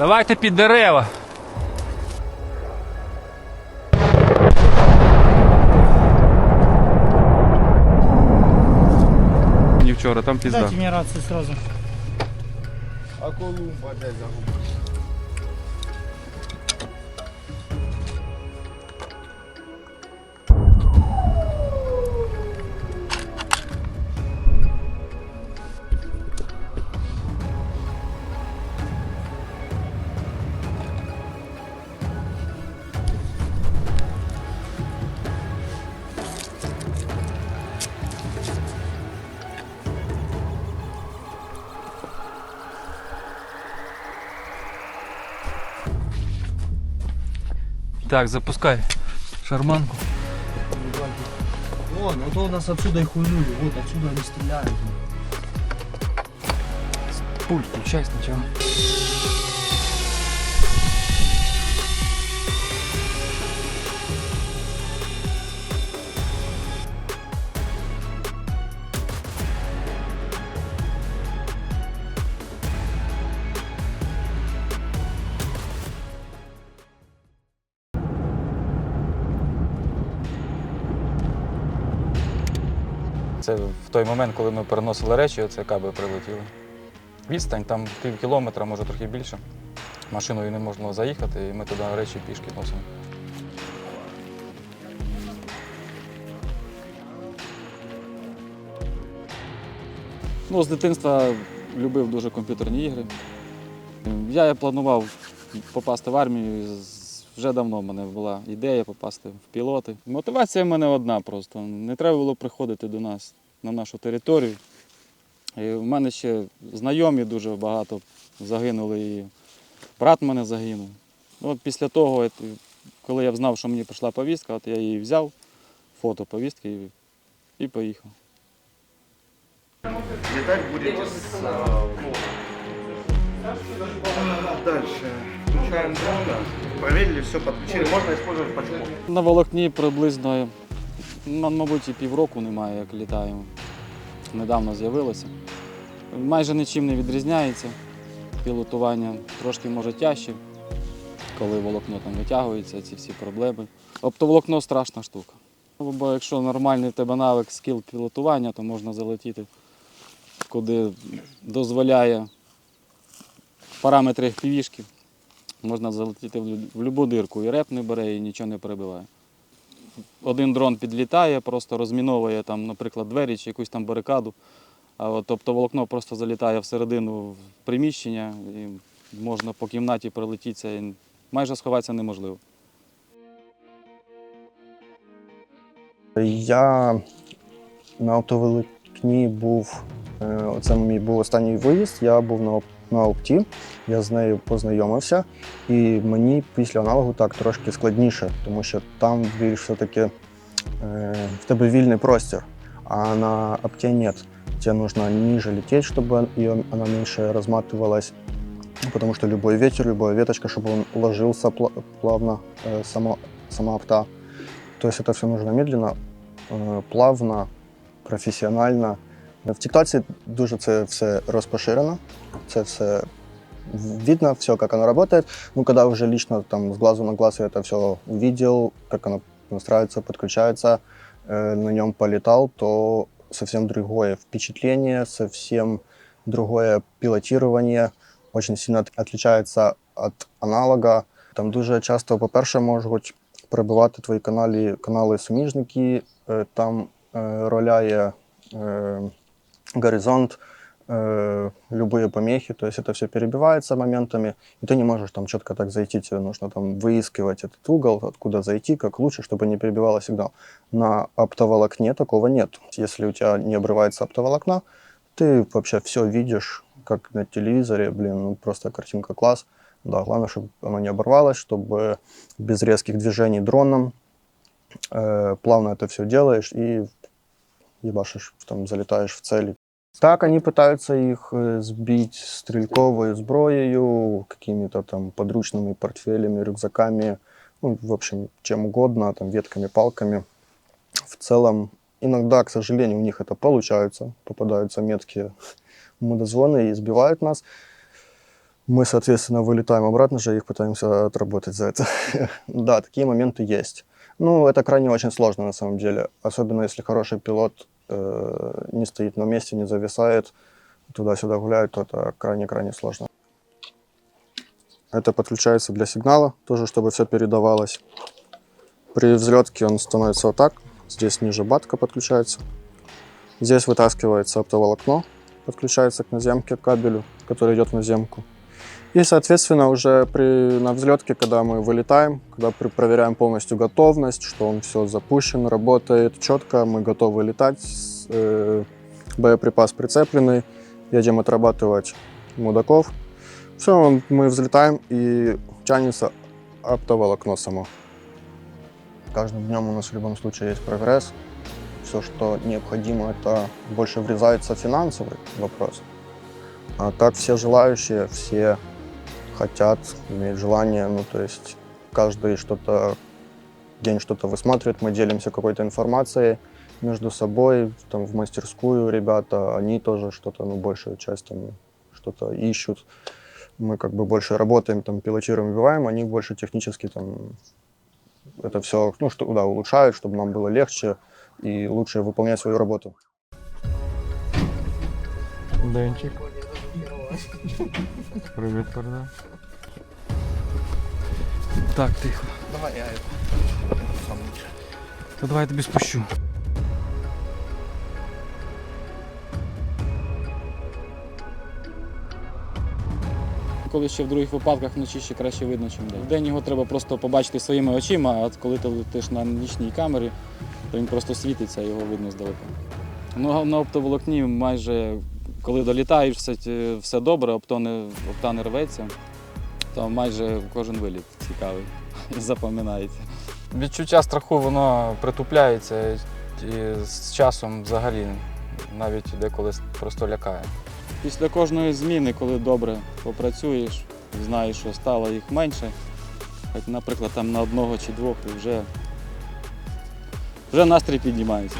Давайте під дерева. Не вчора, там пізда. Дайте мне рацию сразу. А Колумба де загубив? Так, запускай шарманку. Вон, вот у нас отсюда и хуйнули, вот отсюда они стреляют. Пульт включай сначала. Це в той момент, коли ми переносили речі, оце каби прилетіли. Відстань там пів кілометра, може трохи більше. Машиною не можна заїхати, і ми туди речі пішки носимо. Ну, з дитинства любив дуже комп'ютерні ігри. Я планував попасти в армію. Вже давно в мене була ідея попасти в пілоти. Мотивація в мене одна просто. Не треба було приходити до нас на нашу територію. І в мене ще знайомі дуже багато загинули, і брат мене загинув. Ну, От після того, коли я знав, що мені прийшла повістка, от я її взяв, фото повістки і, поїхав. Летать будете с... а, Дальше. Включаем дрона. Проверили, все подключили. Можно использовать пачку. На волокні приблизно, ну, мабуть, і півроку немає, як літаємо. Недавно з'явилося. Майже нічим не відрізняється. Пілотування трошки може тяжче, коли волокно там витягується, ці всі проблеми. Оптоволокно страшна штука. Бо якщо нормальний в тебе навик скіл пілотування, то можна залетіти куди дозволяє параметри півішки. Можна залетіти в будь-яку дирку, і реп не бере, і нічого не перебиває. Один дрон підлітає, просто розміновує, там, наприклад, двері чи якусь там барикаду. Тобто волокно просто залітає всередину приміщення і можна по кімнаті прилетітися. І майже сховатися неможливо. Я на оптоволокні був. е, Оце мій був останній виїзд. Я був на, на опті, я з нею познайомився, і мені після аналогу так трошки складніше, тому що там більш все-таки е, в тебе вільний простір, а на опті нет. Тебе нужно ниже лететь, чтобы ее, она меньше разматывалась, потому что любой ветер, любая веточка, чтобы он ложился пла- плавно, э, само, сама опта. То есть это все нужно медленно, е, плавно, професіонально. в Тіктоці дуже це все розпоширено, це все видно, все, как оно работает. Ну, когда уже лично там с глазу на глаз я это все увидел, как оно настраивается, подключается, э, на нем полетал, то совсем другое впечатление, совсем другое пилотирование, очень сильно от- отличается от аналога. Там дуже часто, по-перше, можуть перебивати твої каналі, канали суміжники, е, там е, роляє горизонт, э, любые помехи, то есть это все перебивается моментами, и ты не можешь там четко так зайти, тебе нужно там выискивать этот угол, откуда зайти, как лучше, чтобы не перебивало сигнал. На оптоволокне такого нет. Если у тебя не обрывается оптоволокно, ты вообще все видишь, как на телевизоре, блин, ну просто картинка класс. Да, главное, чтобы оно не оборвалось, чтобы без резких движений дроном э, плавно это все делаешь и ебашишь, там залетаешь в цели. Так, они пытаются их э, сбить стрельковой зброєю, какими-то там подручными портфелями, рюкзаками, ну, в общем, чем угодно, там, ветками, палками. В целом, иногда, к сожалению, у них это получается, попадаются меткие мудозвоны и сбивают нас. Мы, соответственно, вылетаем обратно же, их пытаемся отработать за это. да, такие моменты есть. Ну, это крайне очень сложно на самом деле. Особенно если хороший пилот э, не стоит на месте, не зависает, туда-сюда гуляет, то это крайне-крайне сложно. Это подключается для сигнала, тоже чтобы все передавалось. При взлетке он становится вот так. Здесь ниже батка подключается. Здесь вытаскивается оптоволокно, подключается к наземке, к кабелю, который идет в наземку. И, соответственно, уже при, на взлетке, когда мы вылетаем, когда при- проверяем полностью готовность, что он все запущен, работает четко, мы готовы летать, э, боеприпас прицепленный, едем отрабатывать мудаков. Все, мы взлетаем и тянется оптоволокно само. Каждым днем у нас в любом случае есть прогресс. Все, что необходимо, это больше врезается финансовый вопрос. А так все желающие, все хотят, имеют желание, ну то есть каждый что-то, день что-то высматривает, мы делимся какой-то информацией между собой, там в мастерскую ребята, они тоже что-то, ну большую часть там что-то ищут. Мы как бы больше работаем, там пилотируем, убиваем, они больше технически там это все, ну что, да, улучшают, чтобы нам было легче и лучше выполнять свою работу. Денчик. Привіт, передав. Так, тихо. Давай я это сам лучше. Та давай я тобі спущу. Коли ще в других випадках вночі ще краще видно, ніж вдень. Вдень його треба просто побачити своїми очима, а от коли ти летиш на нічній камері, то він просто світиться, його видно здалека. Ну, на оптоволокні майже коли долітаєш, все, все добре, опто не, опта не рветься, то майже кожен виліт цікавий і запам'ятається. Відчуття страху воно притупляється і з часом взагалі навіть деколи просто лякає. Після кожної зміни, коли добре попрацюєш, знаєш, що стало їх менше, хоч, наприклад, там на одного чи двох, то вже, вже настрій піднімається.